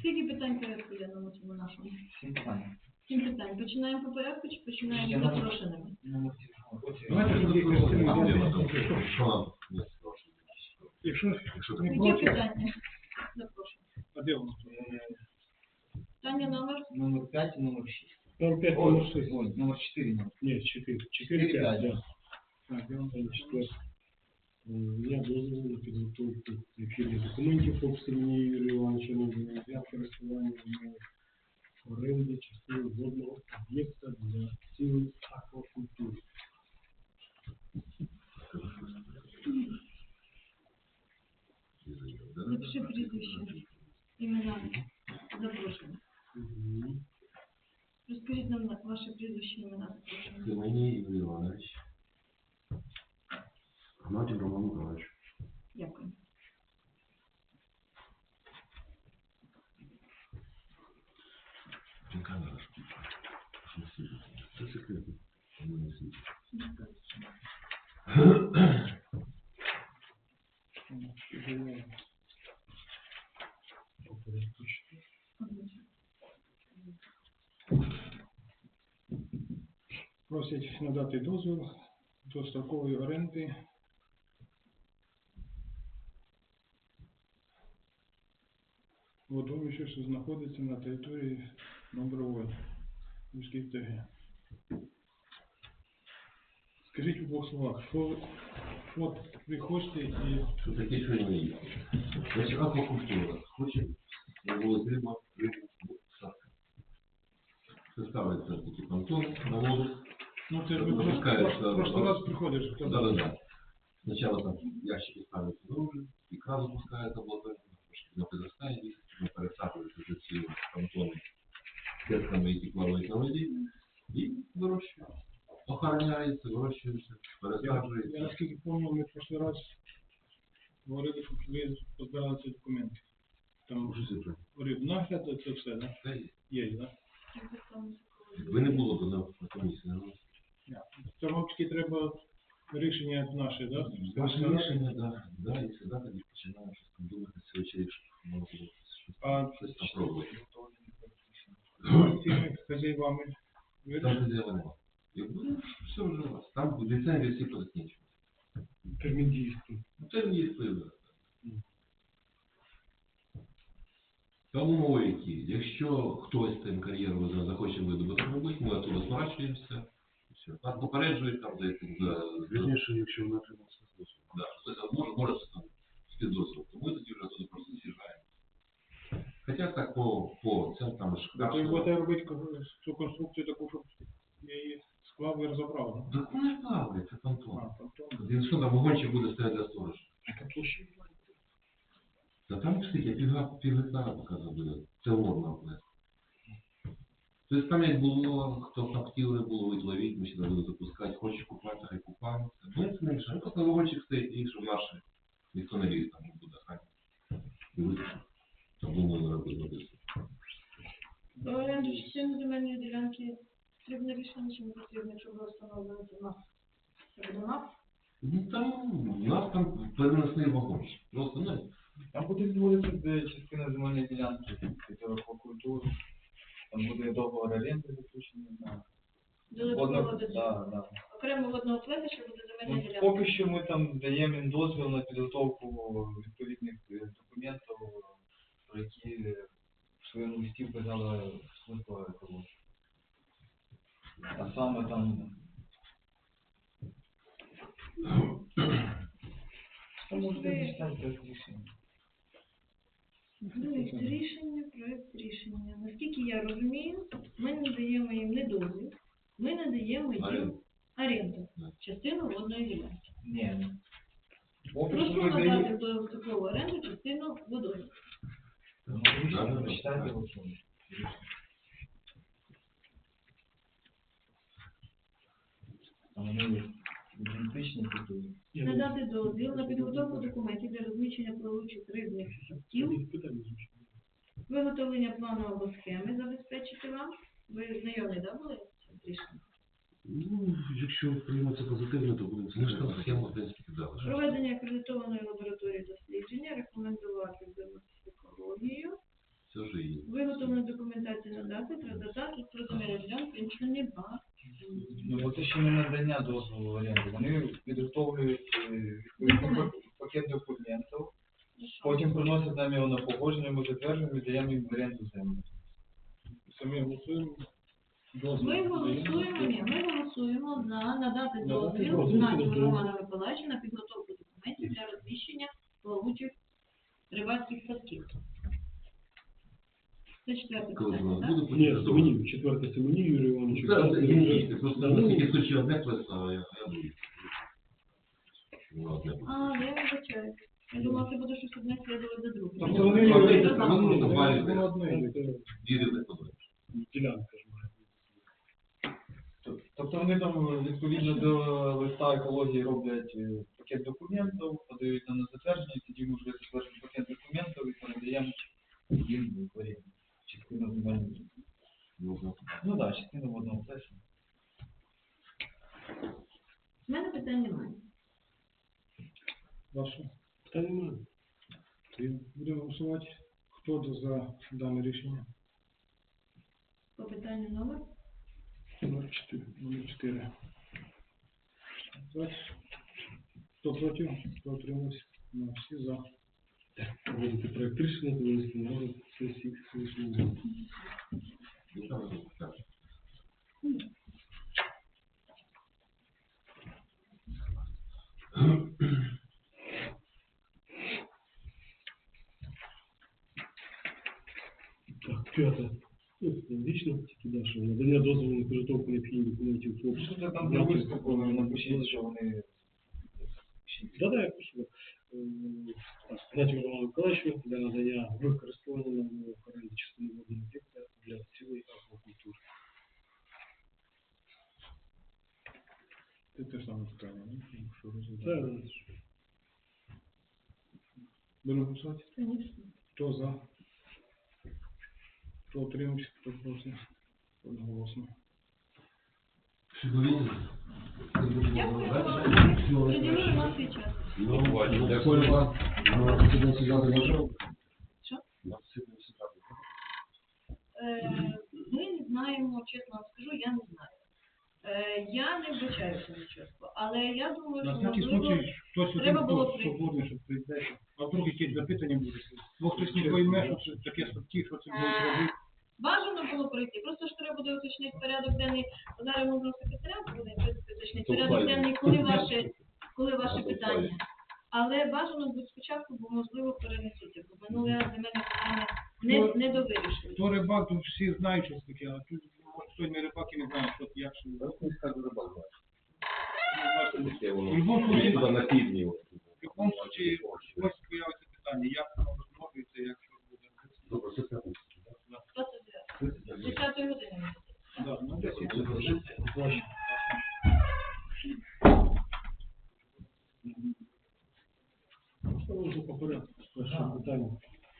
Скільки питань порядку денному цьому нашому? Всім питання. Сім питань. Починаємо по порядку чи починаємо з Я номер- запрошеними? Номер телефону. Ось Давайте він. тоді Костянтин, А, я- Діма, там, що нам не страшно? Якщо Якщо не так, Які проти, питання? Запрошую. а де воно? Е, Питання номер? Номер 5 і номер 6. Там 5 Ой, номер 6. ой, номер 4. номер. Ні, 4. 4, Чотири, 5, п'ять. да. Так, я вам даю 4. Я дозволу на підготовку необхідних документів по обстрілянні Юрія Івановича Лозина для користування в межах оренди частини водного об'єкта для цілей аквакультури. Напиши прізвище. Імена. Запрошую. Мгм. Розкажіть нам на- ваше прізвище, імена. Запрошую. Семені Ігор Іванович. Гнатів Роман Миколаївич. Дякую. Він камера ж включена. Що всі? Це секретно. Тому не світить. Ідемо по порядку чотири. Просять надати дозвіл до строкової оренди водоймища, що знаходиться на території Доброволь, міський ТГ. Скажіть у двох словах, що, що ви хочете і Що таке, що не є? Значить, аквакультура. Хоче вивозити риба, рибу, садка. Це ставиться такі понтони на воду. Ну, це ж ви просто, пускай, просто, да, просто да. раз приходиш, хто Да, да, да. Сначала там ящики ставятся наружу, икра запускается в ладонь, она подрастает, и мы пересаживаем уже ці понтони сетками, плавають на воді, і вирощують. Охороняється, вирощується, Я, я пересаджується. наскільки пам'ятаю, ми в прошлий раз говорили, що ви позбирали ці документи. Там Що це все. Є, да? Ваше рішення, да, да, і сюди тоді починаємо щось там думати, це очевидно, що можна було щось, А щось там пробувати. цими хазяївами ви Там хазяєва нема. Якби все вже у вас. Там ліцензії всі позакінчують. термін дійсний. Ну, це не є вплив. Мгм. Там умови які. Якщо хтось там кар'єру за- захоче видобуток робити, ми оттуда зворачуємося. і Все. Нас попереджують там за цим за Вірніше, якщо вона отримала статус. Да, хтось там може, може там то ми тоді вже туди просто з'їжджаємо. Хоча так по, по цим там ж Ви краще. будете робити цю конструкцію таку, щоб я її склав і розібрав, да? Так вона ж плаває, це понтон. А, потім. Він що там вагончик буде стояти для сторожа? Яка площа? Та там скільки, пів, пів гектара показано буде. Це можна обнести. Тобто там як було, хто там хотів рибу ловити, ловіть, ми сюди будемо запускати, хоче купатися, хай купається. Ну, це не мішає. Просто вагончик стоїть і щоб наші ніхто не ліз, там буде хай. І витягнути. Там думаю, робити робити. До оренди частини земельної ділянки потрібне рішення чи не потрібно, якщо ви встановлюєте нас? Це нас? Ну там, у нас там переносний вагончик. Просто, ну, Там буде частина земельної ділянки, під аквакультуру. Там буде договор оренди заключений. да. Додатково до да, цього. да. Окремо водного плем'я, що буде земельна Ну, ділянка. Поки що ми там даємо їм дозвіл на підготовку відповідних е, документів, про які е, в своєму листі вказала служба екології. А саме там Там можете зачитати проект рішення. Проект рішення, проєкт рішення. Наскільки я розумію, ми не даємо їм не дозвіл, ми не даємо їм Оренду. оренду, частину водної ділянки. Ні. Прошу ми надати даємо. до таку оренду частину водою. Ну, рішення основі. Там вони є ідентичні тут. і- Надати дозвіл на підготовку документів для розміщення плавучих рибних тіл, Питання звучить. Виготовлення плану або схеми забезпечити вам. Ви знайомі, да, були з цим рішенням? Ну, якщо прийметься позитивно, то будемо ми ж там схему, принципі, кидали. ж. Проведення акредитованої лабораторії дослідження, рекомендувати звернутися в екологію. Все ж є. Виготовлена документація надати, продати, тут про земельну ділянку, я нічого не бачу. Ну, от це ще не надання дозволу в оренду. Вони підготовлюють е, відповідний пак- пакет документів, потім приносять нам його на погодження, ми затверджуємо і даємо їм в оренду землю. Самі голосуємо. Ми голосуємо, ні, ми голосуємо за надати дозвіл дозвіл на підготовку. Романа Миколаївича на підготовку документів для розміщення плавучих рибацьких садків. Це четверте питання, так? Ні, Семенів, четверте Семенів, Юрій Іванович. Це це ні, просто одне плесо, я. А, я вибачаю. Я думала, це буде щось одне слідувати за друге. Тобто вони Ну, Юрій, це ну, просто ну, бачите. воно одне, це Дві рівних подобається. Ділянка ж має. Т- Тобто вони там відповідно до листа екології роблять е, пакет документів, подають нам на затвердження, і тоді ми вже затверджуємо пакет документів і передаємо їм в. Частину земельну. Ну, так. Ну частину в одному плесі. У мене питань немає. Ваше? Питань немає. Будемо голосувати. Хто за дане рішення? По питанню номер. Номер 4. Номер 4. Хто проти? Хто утримався? Ну, всі за. Проводити проект рішення, винести на розгляд сесії рішення. Так, п'яте. Ну, логічно, тільки да, що надання дозволу на підготовку необхідних документів Що це там для виступу, напишіть, що вони... Да, да, я пишу. Так, Роману Миколаївичу для надання використання на умовах оренди частини водного об'єкта для цілої аквакультури. Це те саме питання, ні? Що Це. Будемо голосувати? Звісно. Хто за? Хто утримався, хто проти? Одноголосно. Приділили свій час. Дякую вам. Що? Е, Ми не знаємо, чесно вам скажу, я не знаю. Е, Я не вбачаюся на чесно, але я думаю, На що всякий можливо... случай, хтось треба було хто прийти. свободний, щоб прийти. А вдруг якісь запитання будуть? Бо хтось не пойме, що це таке садки, що це будуть робити. Бажано було прийти, просто ж треба буде уточнити порядок денний. Зараз можна секретаря буде в принципі, уточнити порядок денний, коли ваше, коли ваше питання. Але бажано буде спочатку, бо можливо перенесуться, бо минуле раз земельне питання не, не довирішили. Хто рибак, то всі знають, що це таке, а тут може, хто не знає, що як що. Ну, скажу, рибак воно. В любому случаї- на півдні. В будь-якому случаї ось появиться питання, як воно розмовиться, як що буде. Добре, це так. 29. 10 години. Да, ну, дякую. Можу по порядку. Перше питання.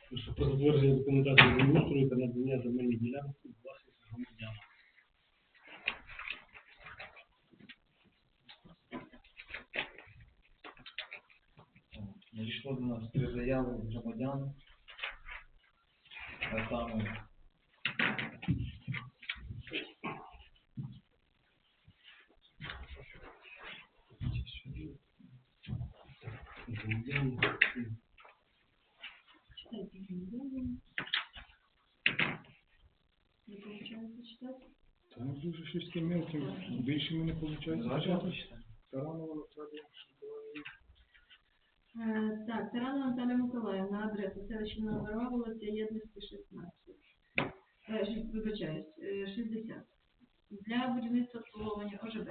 Перше, Про затвердження документації землеустрою та надання земельних ділянок у власність Надійшло до нас три заяви від громадян. А саме? Там дуже щось мелке, більше ми не виходить. Зважати читати? Таранова. Е, Так, Тарана Наталя Миколаївна, адреса селища Новорова, вулиця Єдності, 16. Е, Вибачаюсь, е, 60. Для будівництва обслуговування ОЖБ.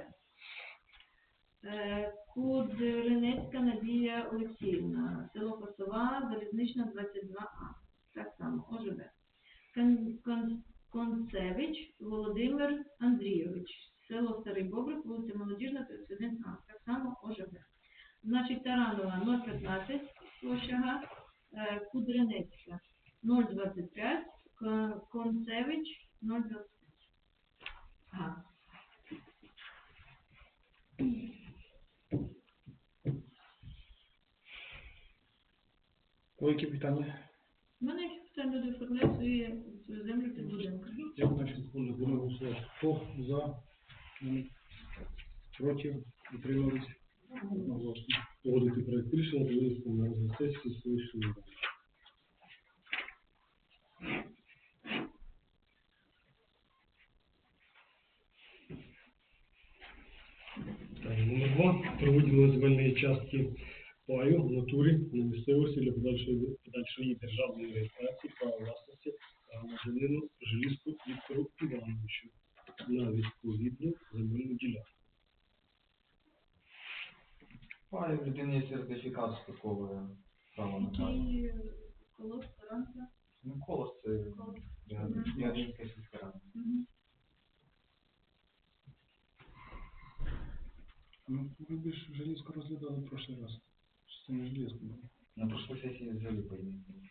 Е, Кудринецька Надія Олексіївна, село Косова, Залізнична, 22А. Так само, ОЖБ. Кон- Кон- Концевич Володимир Андрійович, село Старий Бобрик, вулиця Молодіжна, 31А. Так само ОЖБ. Значить, Таранова 0,15 площа Га, е, Кудринецька 0,25, Ко- Концевич 0,25. Ага. Які питання? У мене люди оформляють свої цю землю під будинком. Як наші будемо голосувати? Хто за? Проти? Утримались? Погодити проект рішення винести на розгляд сесії. Номер два. Про виділення земельної паю в натурі на місцевості для подальшої, подальшої державної реєстрації права власності громадянину Желізку Віктору Івановичу на відповідну земельну ділянку. А, в людини є сертифікат з такого права на пай. Який е, колос, таранка. Ну, колос це Колос. Ягодинська сільська рада. Мгм. Ну, ви ж Желізко розглядали в прошлий раз. Що це не Желізко було? На прошлій сесії взяли поїздили.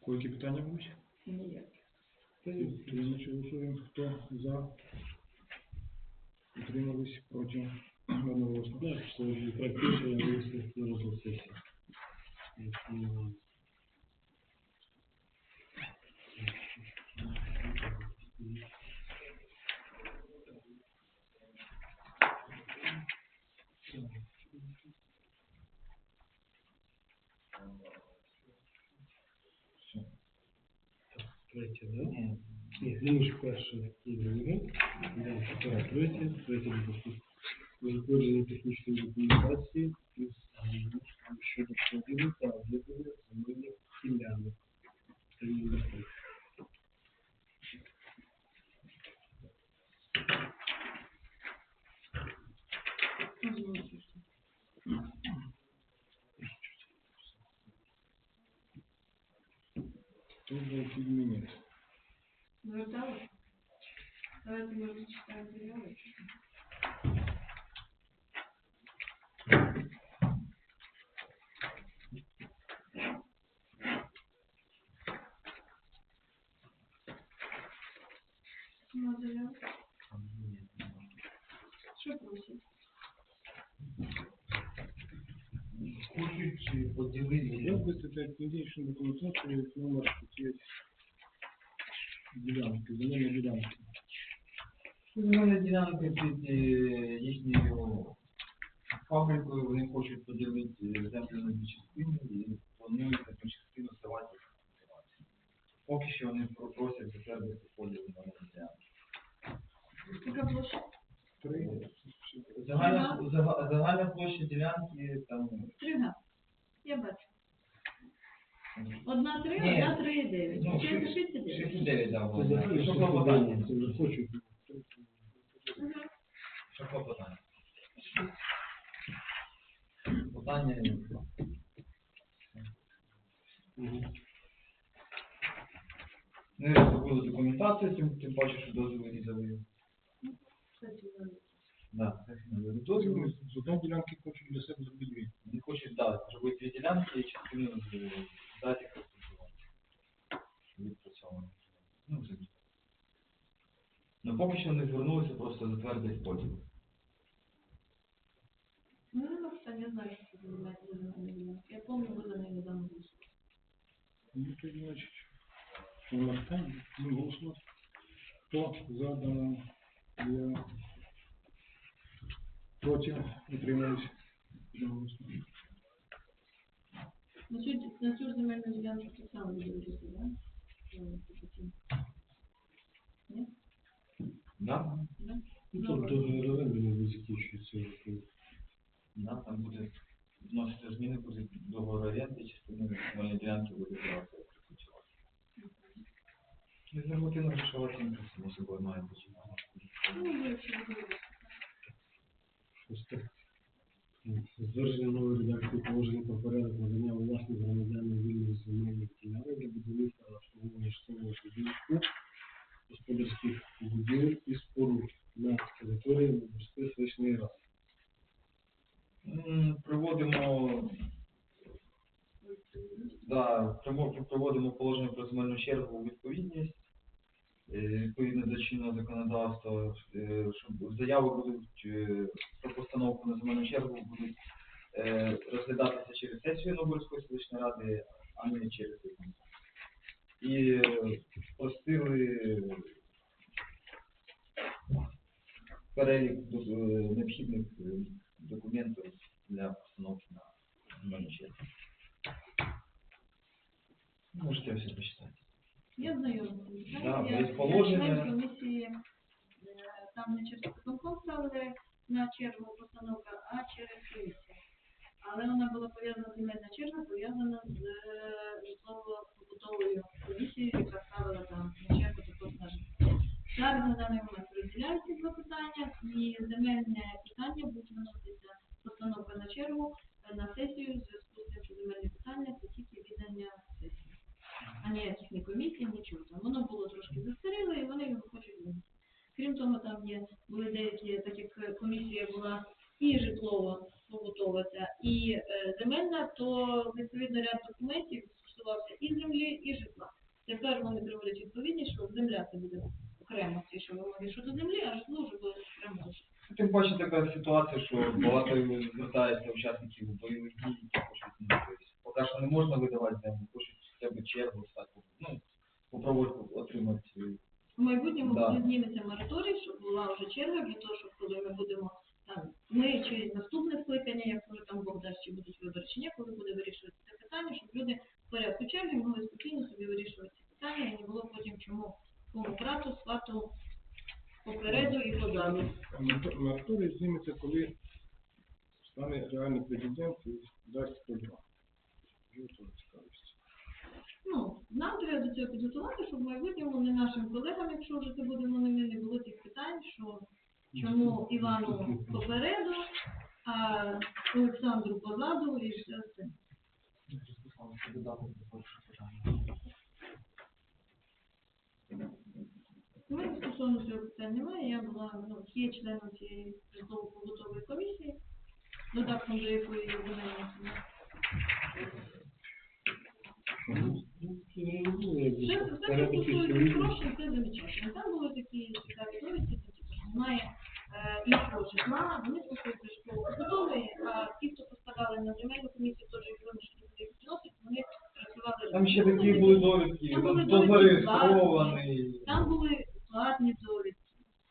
Койки питання будуть? Ніяк. Значить, голосуємо. Хто за? Утримались? Проти? Одноголосно. Так, що проект рішення на розгляд сесії. М, Третє, да? Ні. Ж перше і друге. Да, тепер третє, третє допустимо. Затвердження технічної документації ГАІ щодо поділу та об'єднання земельних ділянок. Це номер три. Озвучуйте. Хто за відмінити? Звертали? Давайте ми зачитаємо заяви. Ну, заяви. Хочуть поділити. Як виступить медичну документацію номер цієї ділянки, земельної ділянки? Земельна ділянка під е, їхньою фабрикою, вони хочуть поділити землю на дві частини і планують таку частину здавати. Поки що вони просять затвердити поділ на ділянку. Яка площа? Три. Загальна, зага- загальна площа ділянки там Три га. Я бачу. Одна три, Ні. одна три і дев'ять. Ну, Чи ши- це 69? 69, да, Це було. загальне, Що клопотання? Що клопотання? Питання Мгм. не зробили документацію, тим, тим паче, що дозвіл різали. Кстати, вони. Да, дозвіл. З одної ділянки хочуть для себе зробити дві. Вони хочуть, да, зробити дві ділянки і частину з- здати як розпрацювати. Відпрацьовано. Ну, це. Ну, поки що не звернулися, просто затвердити поділ. Ну, ну, кстати, я знаю, що це називається. Я пам'ятаю, ви за неї недавно голосували. Ну, тоді, значить, що у нас там? Ми голосувати. Хто за дану я проти? Утримались? Одноголосно. На цю, на цю ж земельну ділянку так само буде вирішити, да? Ні? Да? Да? Ну, Тут договір оренди, мабуть, закінчується. Да, там буде вносити зміни, буде договор оренди, частину земельної ділянки буде розпрацювати. Нормативно грошова оцінка, само собою, має бути. Ну, ви ще не Затвердження нової редакції положення про порядок надання у власність громадянам вільних земельних ділянок для будівництва обслуговування житлового будинку, господарських будівель і споруд на території Мобільської селищної ради. М, Приводимо, да, приводимо положення про земельну чергу у відповідність. Е, відповідно до чинного законодавства, е, щоб заяви будуть е, про постановку на земельну чергу будуть розглядатися через сесію Нобельської селищної ради, а не через. І е, спростили перелік до- е, необхідних е, документів для постановки на земельну чергу. Можете все почитати. Я знайома. Да, я, є я положення. член комісії, е, там не через виконком ставили на чергу постановка, а через комісію. Але вона була пов'язана земельна черга, пов'язана з е, житлово-побутовою комісією, яка ставила там на чергу також на житло. Зараз на даний момент розділяють ці два питання, і земельне питання буде виноситися постановка на чергу е, на сесію в зв'язку з тим, що земельне питання це тільки віддання сесії а ніяких ні комісій, нічого там. Воно було трошки застаріле, і вони його хочуть змінити. Крім того, там є були деякі, так як комісія була і житлово побутова і е, земельна, то відповідно ряд документів стосувався і землі, і житла. Тепер вони приводять відповідність, що земля це буде окремо ці, що вимоги щодо землі, а житло вже буде окремо. Тим паче така ситуація, що багато звертається учасників бойових дій, які хочуть ну, тобто, поки що не можна видавати землю, хочуть б чергу стати, ну, попробувати отримати. В майбутньому Да. зніметься мораторій, щоб була вже черга для того, щоб коли ми будемо ми чи наступне скликання, як вже там Бог дасть, чи будуть вибори, чи ні, коли буде вирішувати це питання, щоб люди в порядку черги могли спокійно собі вирішувати ці питання і не було потім чому кому брату, свату попереду і позаду. Мораторій зніметься, коли стане реальний президент і дасть. Вже. Ну, нам треба до цього підготувати, щоб в майбутньому не нашим колегам, якщо вже це будемо ними, не було тих питань, що чому Івану попереду, а Олександру позаду і все це. У мене стосовно цього питань немає. Я була ну, є членом цієї житлово-побутової комісії, додатком до якої я винаймаюся. Все, все, що стосується грошей, це замечательно. Там були такі цікаві довідки, що е, іншого житла, вони стосуються житлово-побутової, а ті, хто поставали на земельну комісію, теж їх вимушені туди відносять, вони працювали. Там ще такі були довідки, Там були там хто довідки зареєстрований. Там були платні довідки.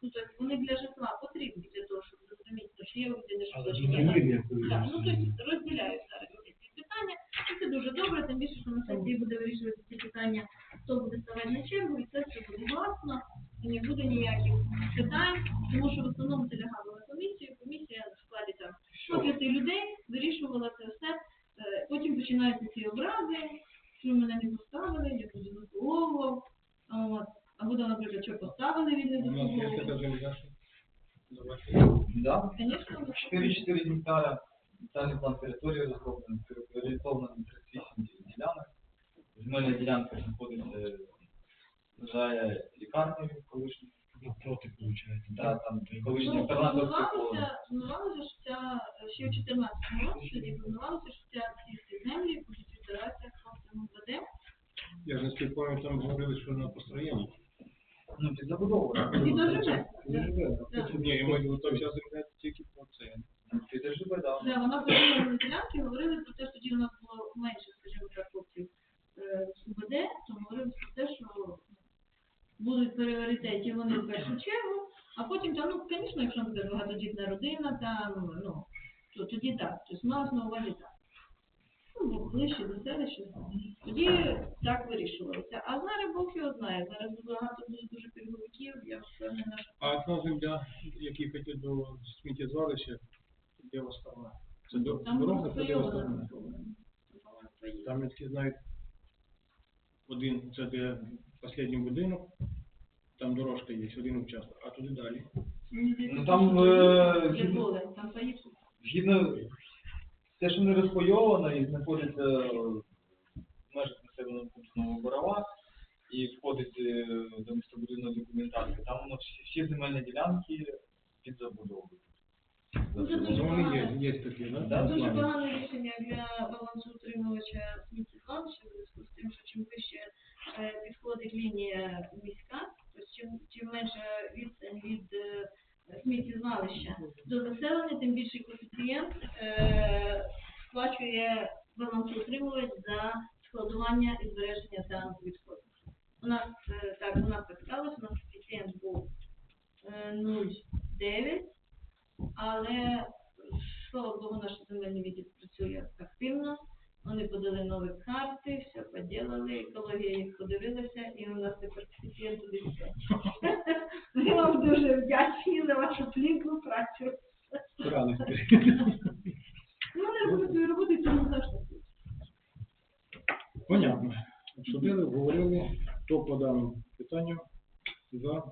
Ну, тобто вони для житла потрібні для того, щоб зрозуміти, чи є виведення житло, чи ні. Так, ну тобто розділяють зараз ці питання. І це дуже добре, тим більше, що на сесії буде вирішувати ці питання, хто буде ставати на чергу, і це все буде гласно, і не буде ніяких питань, тому що в основному це лягало на комісію, комісія в складі там по п'яти людей вирішувала це все. Е, Потім починаються ці образи, що мене не поставили, я буду заслуговував. От. Або, наприклад, що поставили, він не У нас є така заслуговував. Звісно, 4-4 гектара, детальний план території розроблений, орієнтовно на 38 ділянок. Земельна ділянка знаходиться, вважає лікарнею колишньою. Напроти, виходить. Там Ну, інтернаторська школа. планувалося, що ця, ще у 14 році, планувалося, що ця ці землі будуть відбиратися хлопцям УВД. Я ж наскільки пам'ятаю, там говорили, що на построєнні. Ну, під забудову. І доживе. Не Ні, і ми то вся земля тільки про це. Під ЖБ, да. Да, вона поділила на ділянки, говорили про те, що тоді у нас було менше, скажімо так, хлопців е, з УВД, то говорили про те, що будуть пріоритеті вони в першу чергу, а потім там, ну, звісно, якщо буде багатодітна ну, то тоді так, тобто малось на увазі так. Ну, ближче до селища, тоді так вирішувалося. А зараз Бог його знає, зараз багато дуже дуже пільговиків, я впевнена, А одна земля, які хотять до сміттєзвалища, де остальна? Це до дорога, це де. Там я таки знаю, один, це де останній будинок, там дорожка є, один участок, а туди далі. Ну, там, е, поле, там поїздку. Згідно те, що не розпайовано і знаходиться в межах населеного пункту Новоборова і входить е, до містобудівної документації, там воно всі, всі земельні ділянки під забудовою. Ну, це дуже Ну, вони погано. є, є такі, да? Це дуже погане рішення для балансоутримувача сміттєзвалища в зв'язку з тим, що чим вище е, підходить лінія міська, тобто клієнт е, сміттєзвалища до населення, тим більше коефіцієнт е, сплачує балансоутримувач за складування і збереження та відходів. У нас е, так, у нас так сталося, у нас коефіцієнт був е, 0,9, але слава Богу, наш земельний відділ працює активно. Вони подали нові карти, все поділили, екологія їх подивилася, і у нас тепер є туди все. Ми вам дуже вдячні за вашу плідну працю. Рано. Ну, вони роблять свою роботу, і це не завжди. Понятно. Обсудили, говорили, хто по даному питанню за,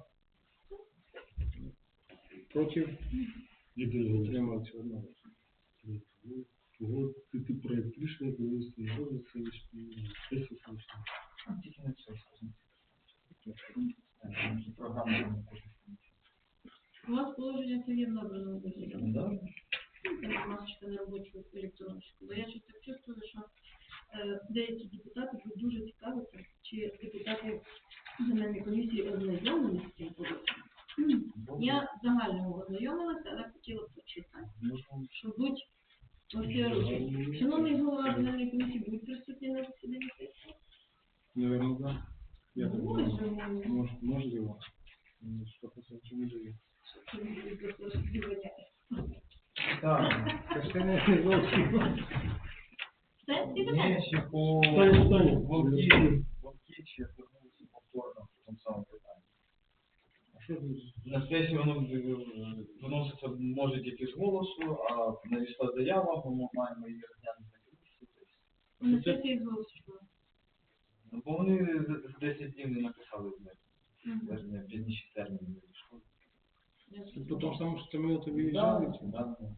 проти, Єдине голосування. утримався одного. Погодити проект рішення комісії голови селищної сесії селищної. Там тільки не все, скажімо. Е, Програма там кожен. У вас положення це є в набраному вигляді. Да. Там масочка на робочу електроночку. Бо я щось так чувствую, що е, деякі депутати будуть дуже цікавиться, чи депутати земельної комісії ознайомлені з цим положенням. Я загально ознайомилася, але хотіла б почитати, Можна щоб будь усі розуміли. Шановний голова земельної комісії будуть присутні на засіданні сесії? Наверно, да. Я так думаю. Можемо. Мож, можливо. М, Що посадчу не розбігання. Так, Це ж не не зовсім. Все, ці питання? Ні, ще по. Волки, Волки звернулися повторно в тому самому питанні. На сесії воно виноситься може тільки з голосу, а надійшла заява, ми маємо її розглянути на комісії. На сесії зголосили. Ну, бо вони за за 10 днів не написали з них. Мгм. Навіть пізніші терміни не вийшло. Це по тому самому, що це ми тобі Да, виїжджали? да, да.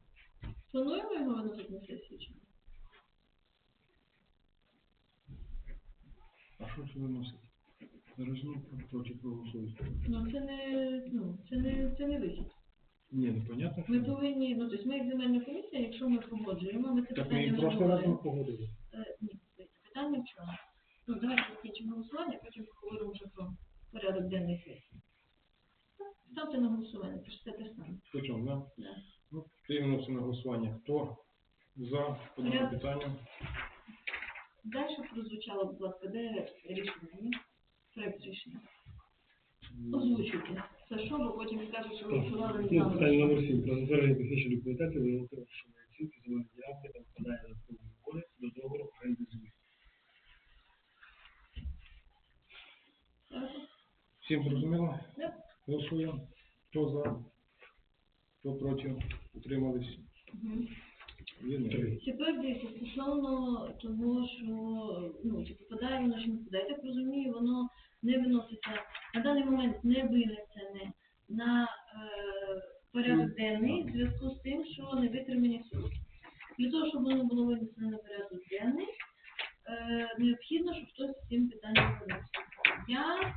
Плануємо його на сесію чи ні? А що ж виносить? Зараз ну проти проголосують. Ну це не ну це не це не вихід. Ні, ну понятно, Ми що. повинні, ну тобто ми як земельна комісія, якщо ми погоджуємо, ми це Так ми питання і просто разом розглядаємо. погодили. Е, Ні, дивіться, питання в чому? Ну давайте закінчимо голосування, потім поговоримо вже про порядок денний сесії. Ставте на голосування, це ж це те ж саме. По чому, да? Да. Ну, приймемо на голосування. Хто за по даному Я- питанню? Далі прозвучало, будь ласка, де рішення? Ні? Проект рішення. Озвучуйте. Це що, бо потім скажуть, що голосували не Ну, питання знали. номер 7. Про затвердження технічної документації виявити грошової оцінки земельної ділянки та вкладання додаткової угоди до договору оренди землі. Так? Всім зрозуміло? Да. Голосуємо. Хто за? Хто проти? Утримались? Мгм. Вірно? Три. Тепер дивіться, стосовно того, що ну, чи попадає воно, чи не попадає, я так розумію, воно не виноситься, на даний момент не винесене на е, порядок денний в зв'язку з тим, що не витримані сроки. Для того, щоб воно було винесено на порядок денний, е, необхідно, щоб хтось з цим питанням займався. Я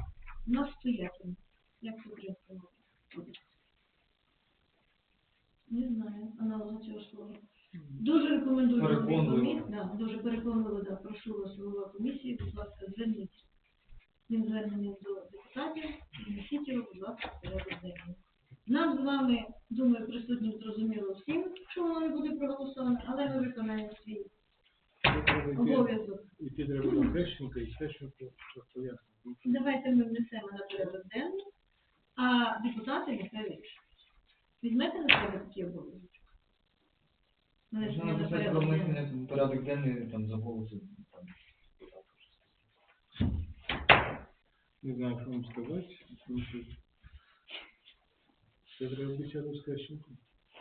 настоятельна. Як це українською мовою? Не знаю, аналогу цього слова. Дуже рекомендую Переконливо. Да, дуже переконливо, да, прошу вас, голова комісії, будь ласка, зверніться. Цим зверненням до депутатів, внесіть його, будь ласка, в порядок денний. Нам з вами, думаю, присутнім зрозуміло всім, що воно не буде проголосовано, але ми виконаємо свій Тут треба йти- обов'язок. Йти треба до Хрещенка і Хрещенку щось пояснити. Давайте ми внесемо на порядок денний, а депутати нехай вирішать. Візьмете на себе такі обов'язки? Можна Внесення на написати про порядок денний. внесення в порядок денний там за. Там, Не знаю, що вам сказати. Це треба бесіду з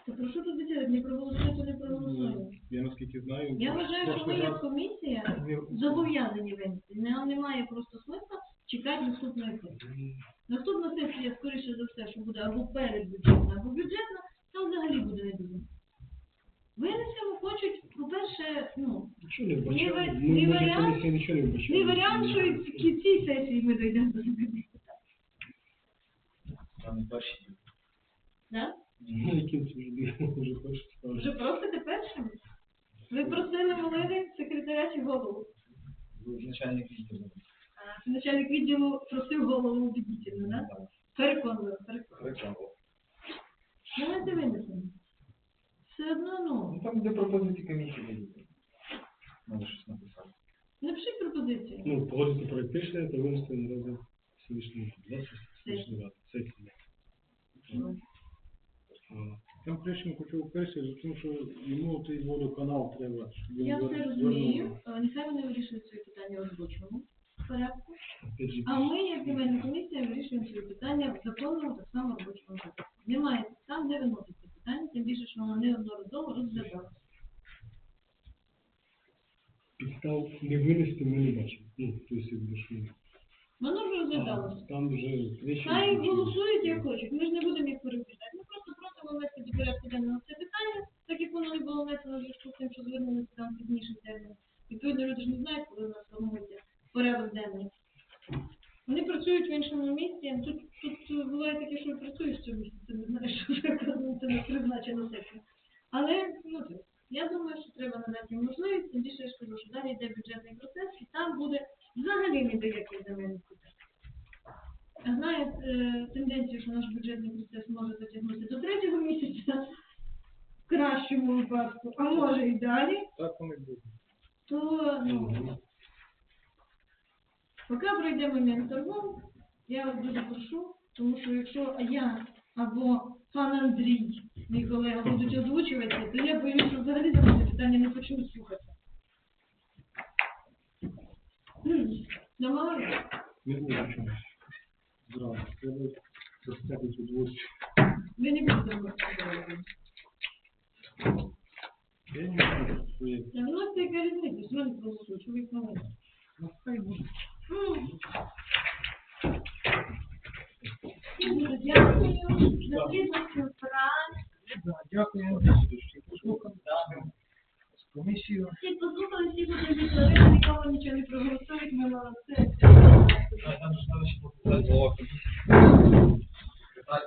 Та про що тут бесідати? Не проголосуємо, то не проголосуємо. Я наскільки знаю. Я вважаю, що прошлий як раз комісія зобов'язані винести. Нам немає просто смисла чекати наступної сесії. Наступна сесія, скоріше за все, що буде або перед бюджетна, або бюджетна, там взагалі буде не. Винесемо, хочуть, по-перше, ну, не варіант- не варіант, що в кінці сесії ми дійдемо до земельних питань. там перші. Да? Ну, вже просите першими? Ви просили молили секретаря чи голову? Начальник відділу. А, начальник відділу просив голову убедительно, да? Так, Переконливо, переконливо. Давайте винесемо. Все одно, ну, там де пропозиції комісії. Надо щось написати. Напишіть пропозицію. Ну, погодити проект рішення та винести на розгляд ради, селищної ради, сесії. А, Там Крещенко хочу перший, тому що йому той водоканал треба. щоб він Я все звернув. розумію. Е, Нехай вони вирішують свої питання у робочому порядку. опять же, А ми, як земельна комісія, вирішуємо свої питання в законному так само робочому порядку. Немає підстав, не виноситься питання, тим більше, що воно неодноразово розглядалося. підстав не винести ми не бачимо. Ну, тобто, якби що. Воно вже розглядалося. Там вже. Хай голосують як хочуть, ми ж не будемо їх переубіждати. Ми просто просимо ввести до порядку денного це питання, так як воно не було внесено в зв'язку з тим, що звернулися там пізніший термін. Відповідно, люди ж не знають, коли у нас формується порядок денний. Вони працюють в іншому місці. Тут, тут е, буває таке, що працюєш в цьому місці, ти не знаєш, що вже коли це не призначено сесія. Але ну, то, я думаю, що треба надати їм можливість, тим більше я ж кажу, що далі йде бюджетний процес, і там буде взагалі ні до яких земельних питань. А знає е, тенденцію, що наш бюджетний процес може затягнути до третього місяця, в кращому випадку, а може і далі, Так воно і буде. то ну, поки пройде момент торгов, я вас дуже прошу, тому що якщо я або пан Андрій, мій колега, будуть озвучувати, то я боюсь, що взагалі за це питання не почнуть слухати. М, Намагаюся. Не буде чомусь. Зразу. Треба розтягнути двоє. Ви не будете говорити. Я не знаю, що є. Та ну різниця, що не проголосують, що ви їх маєте. Ну, хай буде. М. Дуже Дякую за відповідь Дякую. Комісію. Всі послухали, всі будуть відповідати, нікому нічого не проголосують, ми молодці. Там же надо ще показати голова комісії. Питати.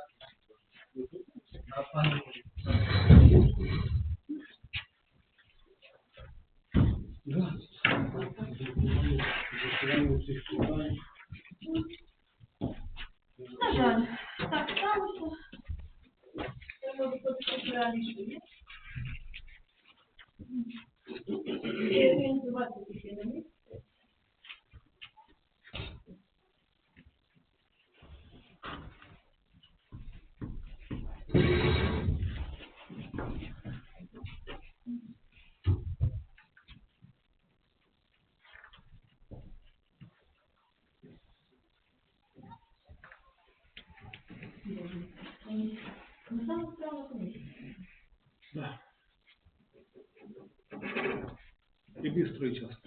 На жаль, так сталося. Треба виходити раніше, ні? І організувати таке на місці. Ну, саме справа комісія. Да. И час. М?